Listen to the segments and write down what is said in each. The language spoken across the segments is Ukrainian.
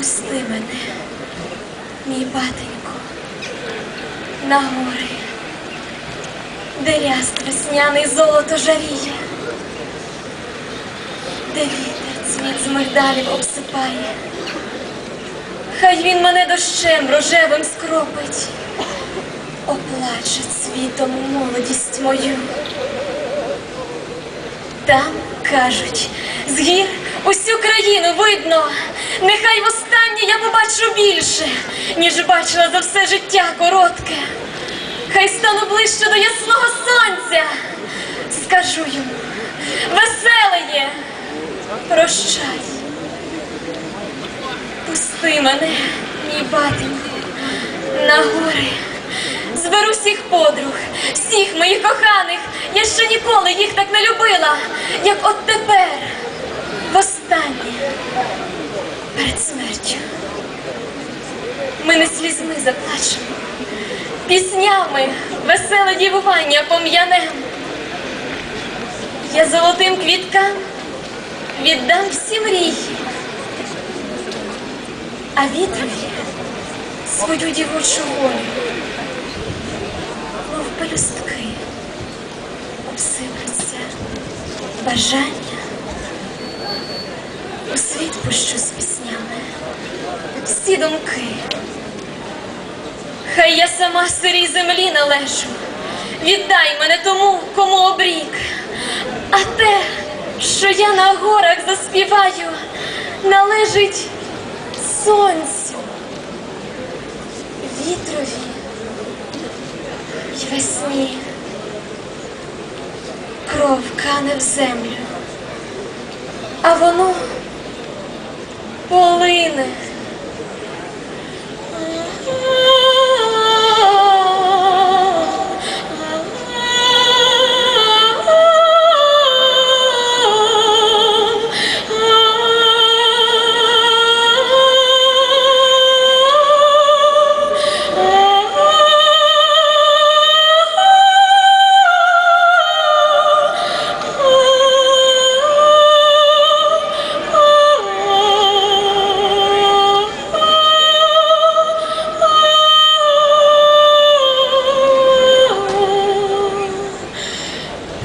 Пусти мене, мій батенько, на гори, де ряст весняний золото жаріє, де вітер цвіт з мигдалів обсипає. Хай він мене дощем рожевим скропить, оплаче цвітом молодість мою. Там, кажуть, з гір усю країну видно. Нехай востаннє я побачу більше, ніж бачила за все життя коротке. Хай стану ближче до ясного сонця. Скажу йому, веселе є, прощай. Пусти мене, мій батенько, на гори. Зберу всіх подруг, всіх моїх коханих. Я ще ніколи їх так не любила, як от тепер, востаннє, перед смертю. Ми не слізьми заплачемо, піснями веселе дівування пом'янем. Я золотим квіткам віддам всі мрії, а вітрові свою дівочу волю мов пелюстки, обсиплються бажання. У світ пущу з піснями, всі думки. Хай я сама сирій землі належу, віддай мене тому, кому обрік. А те, що я на горах заспіваю, належить сонцю, вітрові й весні. Кров кане в землю, а воно полине.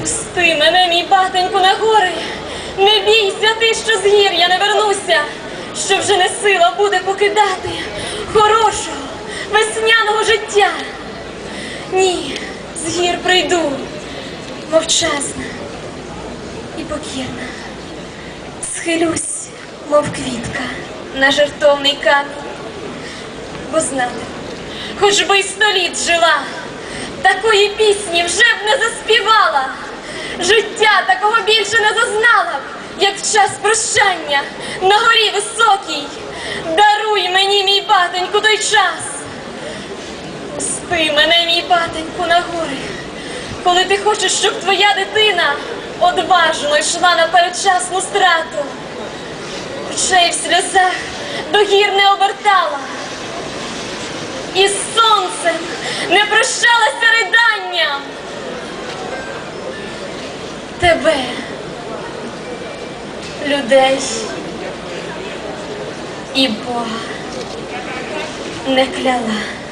Пусти мене, мій батеньку, на гори. Не бійся ти, що з гір я не вернуся, що вже не сила буде покидати хорошого, весняного життя. Ні, з гір прийду, мовчазна і покірна. Схилюсь, мов квітка, на жертовний камінь, бо знати, хоч би й століт жила, такої пісні вже б не заспівала. Більше не зазнала як в час прощання на горі високій. Даруй мені, мій батеньку, той час. Спи мене, мій батеньку, на гори, коли ти хочеш, щоб твоя дитина одважно йшла на передчасну страту. Очей в сльозах до гір не обертала. І з сонцем не прощалася риданням. Тебе, людей і Бога не кляла.